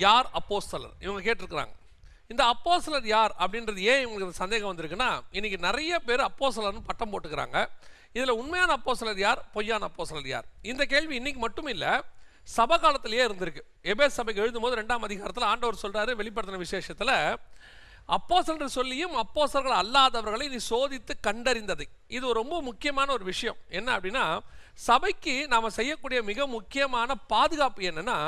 யார் அப்போஸ்தலர்? இவங்க கேட்டிருக்கிறாங்க. இந்த அப்போஸ்தலர் யார் அப்படின்றது ஏன் இவங்களுக்கு சந்தேகம் வந்திருக்குன்னா இன்றைக்கி நிறைய பேர் அப்போஸ்தலர்னு பட்டம் போட்டுக்கிறாங்க. இதில் உண்மையான அப்போஸ்தலர் யார்? பொய்யான அப்போஸ்தலர் யார்? இந்த கேள்வி இன்றைக்கி மட்டும் இல்லை சப காலத்திலேயே இருந்திருக்கு. எபேஸ் சபைக்கு எழுதும்போது ரெண்டாம் அதிகாரத்தில் ஆண்டவர் சொல்கிறாரு வெளிப்படுத்தின விசேஷத்தில் அப்போஸ்தலர் சொல்லியும் அப்போசலர்கள் அல்லாதவர்களை நீ சோதித்து கண்டறிந்ததை. இது ரொம்ப முக்கியமான ஒரு விஷயம். என்ன அப்படின்னா சபைக்கு நாம் செய்யக்கூடிய மிக முக்கியமான பாதுகாப்பு என்னென்னா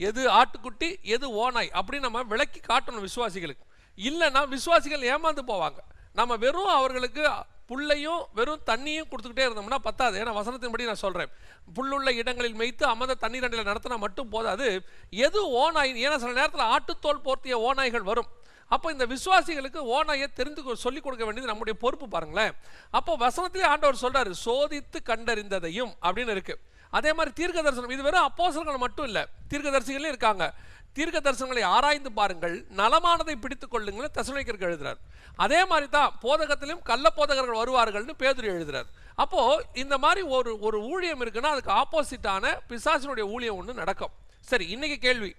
எது ஆட்டுக்குட்டி எது ஓனாய் அப்படின்னு நம்ம விளக்கி காட்டணும் விசுவாசிகளுக்கு. இல்லைன்னா விசுவாசிகள் ஏமாந்து போவாங்க. நம்ம வெறும் அவர்களுக்கு புல்லையும் வெறும் தண்ணியும் கொடுத்துக்கிட்டே இருந்தோம்னா பத்தாது. ஏன்னா வசனத்தின்படி நான் சொல்கிறேன் புல்லுள்ள இடங்களில் மேய்த்து அமர்ந்த தண்ணீர் அண்டில் நடத்தினா மட்டும் போதாது. எது ஓனாய் ஏன்னா சில நேரத்தில் ஆட்டுத்தோல் போர்த்திய ஓநாய்கள் வரும். அப்போ இந்த விசுவாசிகளுக்கு ஓனாயை தெரிந்து கொ- சொல்லிக் கொடுக்க வேண்டியது நம்முடைய பொறுப்பு பாருங்களேன். அப்போ வசனத்திலே ஆண்டவர் சொல்கிறார் சோதித்து கண்டறிந்ததையும் அப்படின்னு இருக்குது அதே மாதிரி தீர்க்க தரிசனம் இது வெறும் அப்போசல்கள் மட்டும் இல்லை தீர்க்க இருக்காங்க. தீர்க்க தரிசனங்களை ஆராய்ந்து பாருங்கள் நலமானதை பிடித்துக் கொள்ளுங்கள் தசனிக்கருக்கு எழுதுறார். அதே மாதிரி தான் போதகத்திலும் கள்ள போதகர்கள் வருவார்கள்னு பேதுரு எழுதுறார். அப்போ இந்த மாதிரி ஒரு ஒரு ஊழியம் இருக்குன்னா அதுக்கு ஆப்போசிட்டான பிசாசினுடைய ஊழியம் ஒன்று நடக்கும். சரி இன்னைக்கு கேள்வி.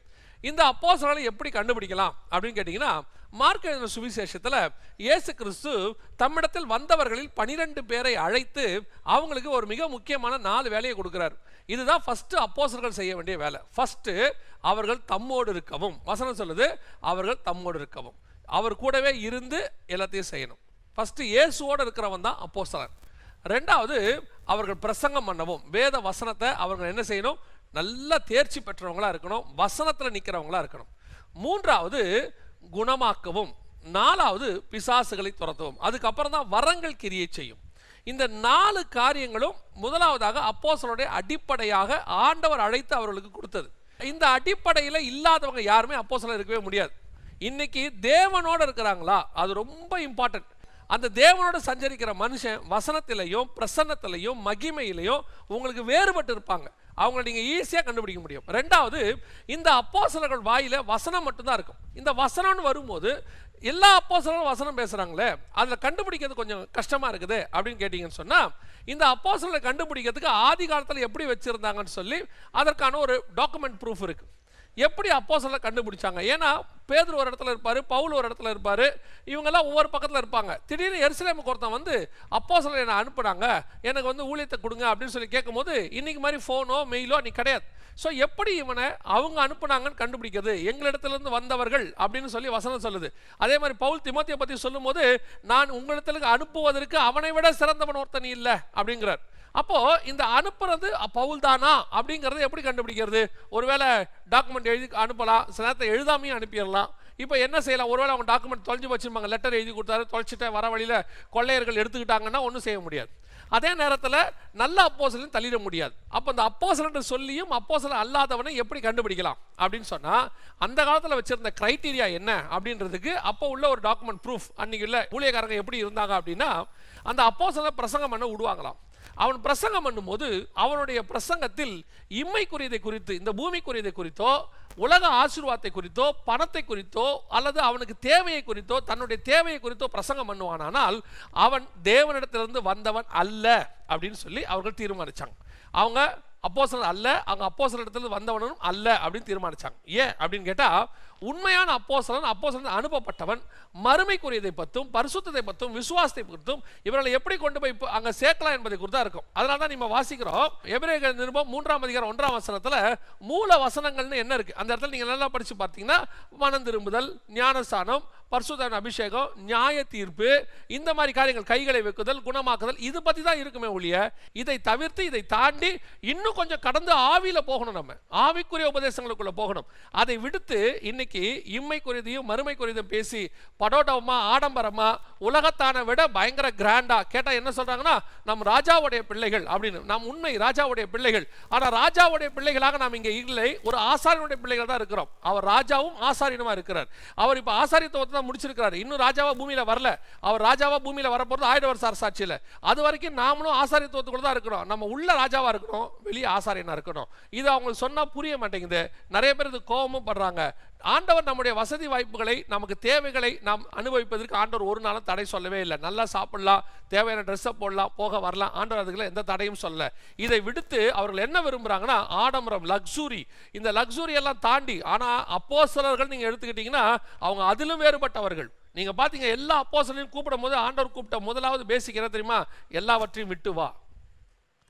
இந்த அப்போஸ்தலர்களை எப்படி கண்டுபிடிக்கலாம் அப்படின்னு கேட்டிங்கன்னா மார்க் எழுதின சுவிசேஷத்தில் இயேசு கிறிஸ்து தம்மிடத்தில் வந்தவர்களில் பனிரெண்டு பேரை அழைத்து அவங்களுக்கு ஒரு மிக முக்கியமான நாலு வேலையை கொடுக்குறார். இதுதான் ஃபஸ்ட்டு அப்போசர்கள் செய்ய வேண்டிய வேலை. ஃபஸ்ட்டு அவர்கள் தம்மோடு இருக்கவும். வசனம் சொல்லுது அவர்கள் தம்மோடு இருக்கவும். அவர் கூடவே இருந்து எல்லாத்தையும் செய்யணும். ஃபஸ்ட்டு இயேசுவோடு இருக்கிறவன் தான் அப்போஸ்தலன். ரெண்டாவது அவர்கள் பிரசங்கம் பண்ணவும். வேத வசனத்தை அவர்கள் என்ன செய்யணும்? நல்லா தேர்ச்சி பெற்றவங்களா இருக்கணும் வசனத்தில் நிற்கிறவங்களா இருக்கணும். மூன்றாவது குணமாக்கவும். நாலாவது பிசாசுகளை துரத்தவும். அதுக்கப்புறம் தான் வரங்கள் கிரியை செய்யும். இந்த நாலு காரியங்களும் முதலாவதாக அப்போசலுடைய அடிப்படையாக ஆண்டவர் அழைத்து அவர்களுக்கு கொடுத்தது. இந்த அடிப்படையில் இல்லாதவங்க யாருமே அப்போஸ்தலர் இருக்கவே முடியாது. இன்னைக்கு தேவனோடு இருக்கிறாங்களா? அது ரொம்ப இம்பார்ட்டன்ட் அந்த தேவனோட சஞ்சரிக்கிற மனுஷன் வசனத்திலையும் பிரசன்னத்திலையும் மகிமையிலையும் உங்களுக்கு வேறுபட்டு இருப்பாங்க. அவங்கள நீங்கள் ஈஸியாக கண்டுபிடிக்க முடியும். ரெண்டாவது இந்த அப்போசலர்கள் வாயில் வசனம் மட்டும்தான் இருக்கும். இந்த வசனம்னு வரும்போது எல்லா அப்போஸ்தலர்களும் வசனம் பேசுகிறாங்களே அதில் கண்டுபிடிக்கிறது கொஞ்சம் கஷ்டமாக இருக்குது அப்படின்னு கேட்டிங்கன்னு சொன்னால் இந்த அப்போசலரை கண்டுபிடிக்கிறதுக்கு ஆதி காலத்தில் எப்படி வச்சுருந்தாங்கன்னு சொல்லி அதற்கான ஒரு டாக்குமெண்ட் ப்ரூஃப் இருக்குது எப்படி அப்போஸ்தலரை கண்டுபிடிச்சாங்க? ஏன்னா பேதர் ஒரு இடத்துல இருப்பார் பவுல் ஒரு இடத்துல இருப்பார் இவங்கெல்லாம் ஒவ்வொரு பக்கத்தில் இருப்பாங்க. திடீர்னு எருசலேமுக்கு ஒருத்தன் வந்து அப்போஸ்தலரை என்னை அனுப்புனாங்க எனக்கு வந்து ஊழியத்தை கொடுங்க அப்படின்னு சொல்லி கேட்கும்போது இன்றைக்கி மாதிரி ஃபோனோ மெயிலோ நீ கிடையாது. ஸோ எப்படி இவனை அவங்க அனுப்புனாங்கன்னு கண்டுபிடிக்கிறது? எங்களிடத்துலேருந்து வந்தவர்கள் அப்படின்னு சொல்லி வசனம் சொல்லுது. அதே மாதிரி பவுல் திமோத்தியை பற்றி சொல்லும்போது நான் உங்களிடத்திற்கு அனுப்புவதற்கு அவனை விட சிறந்தவன் ஒருத்தன் இல்லை அப்படிங்கிறார். அப்போ இந்த அனுப்புறது பவுல் தானா அப்படிங்கறத எப்படி கண்டுபிடிக்கிறது? ஒருவேளை டாக்குமெண்ட் எழுதி அனுப்பலாம் சில நேரத்தை எழுதாமையும் அனுப்பிடலாம். இப்போ என்ன செய்யலாம்? ஒருவேளை அவங்க டாக்குமெண்ட் தொலைஞ்சு வச்சிருப்பாங்க லெட்டர் எழுதி கொடுத்தாரு தொலைச்சிட்டு வர வழியில் கொள்ளையர்கள் எடுத்துக்கிட்டாங்கன்னா ஒன்றும் செய்ய முடியாது. அதே நேரத்தில் நல்ல அப்போசலையும் தள்ளிட முடியாது. அப்போ அந்த அப்போசலன் சொல்லியும் அப்போசல அல்லாதவனை எப்படி கண்டுபிடிக்கலாம் அப்படின்னு சொன்னால் அந்த காலத்தில் வச்சிருந்த கிரைட்டீரியா என்ன அப்படின்றதுக்கு அப்போ உள்ள ஒரு டாக்குமெண்ட் ப்ரூஃப் அன்னைக்கு உள்ள ஊழியக்காரங்க எப்படி இருந்தாங்க அப்படின்னா அந்த அப்போசலை பிரசங்கம் பண்ண விடுவாங்களாம். அவன் பிரசங்கம் பண்ணும்போது அவனுடைய பிரசங்கத்தில் இம்மைக்குரியதை குறித்து இந்த பூமிக்குரியதை குறித்தோ உலக ஆசீர்வாதத்தை குறித்தோ பணத்தை குறித்தோ அல்லது அவனுக்கு தேவையை குறித்தோ தன்னுடைய தேவையை குறித்தோ பிரசங்கம் பண்ணுவானானால் அவன் தேவனிடத்திலிருந்து வந்தவன் அல்ல அப்படின்னு சொல்லி அவர்கள் தீர்மானித்தாங்க அவங்க அப்போஸ்தலர் அல்ல அவங்க அப்போஸ்தலர் இடத்துல வந்தவனும் அல்ல அப்படின்னு தீர்மானித்தாங்க ஏன் அப்படின்னு கேட்டால் உண்மையான அப்போசலன் அப்போசலன் அனுப்பப்பட்டவன் மறுமைக்குரியதை பற்றும் பரிசுத்தத்தை பற்றும் விசுவாசத்தை பற்றும் இவர்களை எப்படி கொண்டு போய் அங்கே சேர்க்கலாம் என்பதை குறித்து தான் இருக்கும். அதனால தான் நம்ம வாசிக்கிறோம். எபிரேக நிருபம் மூன்றாம் அதிகாரம் ஒன்றாம் வசனத்தில் மூல வசனங்கள்னு என்ன இருக்குது அந்த இடத்துல நீங்கள் நல்லா படித்து பார்த்தீங்கன்னா மனம் திரும்புதல் ஞானஸ்தானம் பரிசுத்தன் அபிஷேகம் நியாய தீர்ப்பு இந்த மாதிரி காரியங்கள் கைகளை வைக்குதல் குணமாக்குதல் இது பற்றி தான் இருக்குமே ஒழிய இதை தவிர்த்து இதை தாண்டி இன்னும் கொஞ்சம் கடந்து ஆவியில் போகணும் நம்ம. ஆவிக்குரிய உபதேசங்களுக்குள்ளே போகணும். அதை விடுத்து இன்னைக்கு இம்மை குறிதியும் மறுமை மறுமைக்குரியதையும் பேசி படோட்டமா ஆடம்பரமா உலகத்தான விட பயங்கர கிராண்டா கேட்டா என்ன சொல்றாங்கன்னா நம் ராஜாவுடைய பிள்ளைகள் அப்படின்னு. நாம் உண்மை ராஜாவுடைய பிள்ளைகள். ஆனா ராஜாவுடைய பிள்ளைகளாக நாம் இங்க இல்லை. ஒரு ஆசாரியனுடைய பிள்ளைகள் தான் இருக்கிறோம். அவர் ராஜாவும் ஆசாரியனுமா இருக்கிறார். அவர் இப்ப ஆசாரியத்துவத்தை தான் முடிச்சிருக்கிறார். இன்னும் ராஜாவா பூமியில வரல. அவர் ராஜாவா பூமியில வரப்போறது ஆயிரம் வருஷ அரசாட்சியில அது வரைக்கும் நாமளும் ஆசாரியத்துவத்துக்குள்ள தான் இருக்கிறோம். நம்ம உள்ள ராஜாவா இருக்கணும் வெளியே ஆசாரியனா இருக்கணும். இது அவங்களுக்கு சொன்னா புரிய மாட்டேங்குது. நிறைய பேர் இது கோபமும் படுறாங்க. ஆண்டவர் நம்முடைய வசதி வாய்ப்புகளை நமக்கு தேவைகளை நாம் அனுபவிப்பதற்கு ஆண்டவர் ஒரு நாளும் தடை சொல்லவே இல்லை. நல்லா சாப்பிடலாம் தேவையான ட்ரெஸ்ஸை போடலாம் போக வரலாம். ஆண்டவர் அதுக்குள்ள எந்த தடையும் சொல்ல இதை விடுத்து அவர்கள் என்ன விரும்புகிறாங்கன்னா ஆடம்பரம் லக்ஸுரி இந்த லக்ஸூரி எல்லாம் தாண்டி ஆனால் அப்போ சிலர்கள் நீங்கள் எடுத்துக்கிட்டிங்கன்னா அவங்க அதிலும் வேறுபட்டவர்கள். நீங்கள் பார்த்தீங்க எல்லா அப்போஸ்தலரையும் கூப்பிடும் போது ஆண்டவர் கூப்பிட்ட முதலாவது பேசிக் தெரியுமா? எல்லாவற்றையும் விட்டு வா.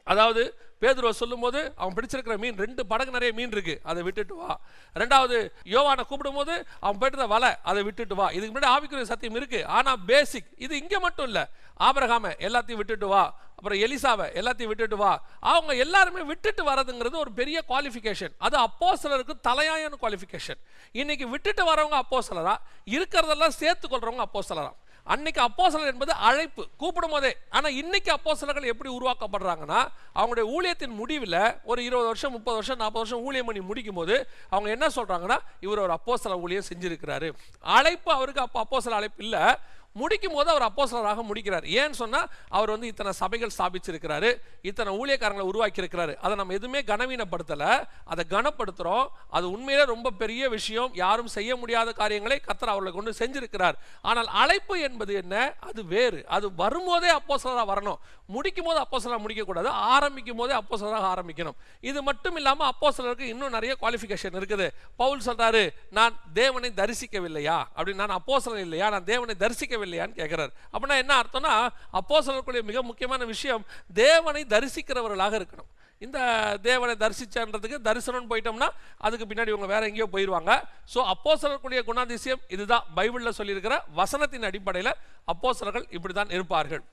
அதாவது பேதுருவை சொல்லும்போது அவன் பிடிச்சிருக்கிற மீன் ரெண்டு படகு நிறைய மீன் இருக்கு அதை விட்டுட்டு வா. ரெண்டாவது யோவானை கூப்பிடும்போது அவன் போயிட்டு வலை அதை விட்டுட்டு வா. இதுக்கு முன்னாடி ஆவிக்குரிய சத்தியம் இருக்கு. ஆனா பேசிக் இது இங்க மட்டும் இல்ல. ஆபரகாம எல்லாத்தையும் விட்டுட்டு வா. அப்புறம் எலிசாவை எல்லாத்தையும் விட்டுட்டு வா. அவங்க எல்லாருமே விட்டுட்டு வரதுங்கிறது ஒரு பெரிய குவாலிஃபிகேஷன் அது அப்போ சிலருக்கு தலையாயன குவாலிஃபிகேஷன் இன்னைக்கு விட்டுட்டு வரவங்க அப்போஸ்தலரா இருக்கிறதெல்லாம் சேர்த்து கொள்றவங்க அப்போ சிலரா அன்னைக்கு அப்போசலர் என்பது அழைப்பு கூப்பிடும் போதே. ஆனா இன்னைக்கு அப்போசலர்கள் எப்படி உருவாக்கப்படுறாங்கன்னா அவங்களுடைய ஊழியத்தின் முடிவில் ஒரு இருபது வருஷம் முப்பது வருஷம் நாற்பது வருஷம் ஊழியம் பண்ணி முடிக்கும் போது அவங்க என்ன சொல்றாங்கன்னா இவர் ஒரு அப்போசல ஊழியம் செஞ்சிருக்கிறாரு. அழைப்பு அவருக்கு அப்போ அப்போசல அழைப்பு இல்ல. முடிக்கும் போது அவர் அப்போசலராக முடிக்கிறார். ஏன்னு சொன்னா அவர் வந்து இத்தனை சபைகள் ஸ்தாபிச்சிருக்கிறாரு இத்தனை ஊழியக்காரங்களை உருவாக்கியிருக்கிறாரு. அதை நம்ம எதுவுமே கனவீனப்படுத்தலை. அதை கனப்படுத்துறோம். அது உண்மையிலே ரொம்ப பெரிய விஷயம். யாரும் செய்ய முடியாத காரியங்களை கத்தர் அவர்களை கொண்டு செஞ்சிருக்கிறார். ஆனால் அழைப்பு என்பது என்ன? அது வேறு. அது வரும்போதே அப்போசலராக வரணும். முடிக்கும் போது அப்போசலராக முடிக்கக்கூடாது. ஆரம்பிக்கும் போதே அப்போசலராக ஆரம்பிக்கணும். இது மட்டும் இல்லாமல் அப்போசலருக்கு இன்னும் நிறைய குவாலிஃபிகேஷன் இருக்குது. பவுல் சொல்றாரு நான் தேவனை தரிசிக்கவில்லையா? அப்படின்னு நான் அப்போசலன் இல்லையா? நான் தேவனை தரிசிக்க தரிசிக்கவில்லையான்னு கேட்கிறார் அப்படின்னா என்ன அர்த்தம்னா அப்போஸ்தலருக்குரிய மிக முக்கியமான விஷயம் தேவனை தரிசிக்கிறவர்களாக இருக்கணும். இந்த தேவனை தரிசிச்சன்றதுக்கு தரிசனம் போயிட்டோம்னா அதுக்கு பின்னாடி இவங்க வேற எங்கேயோ போயிடுவாங்க ஸோ அப்போஸ்தலருக்குரிய குணாதிசயம் இதுதான். பைபிளில் சொல்லியிருக்கிற வசனத்தின் அடிப்படையில் அப்போ இப்படி தான் இருப்பார்கள்.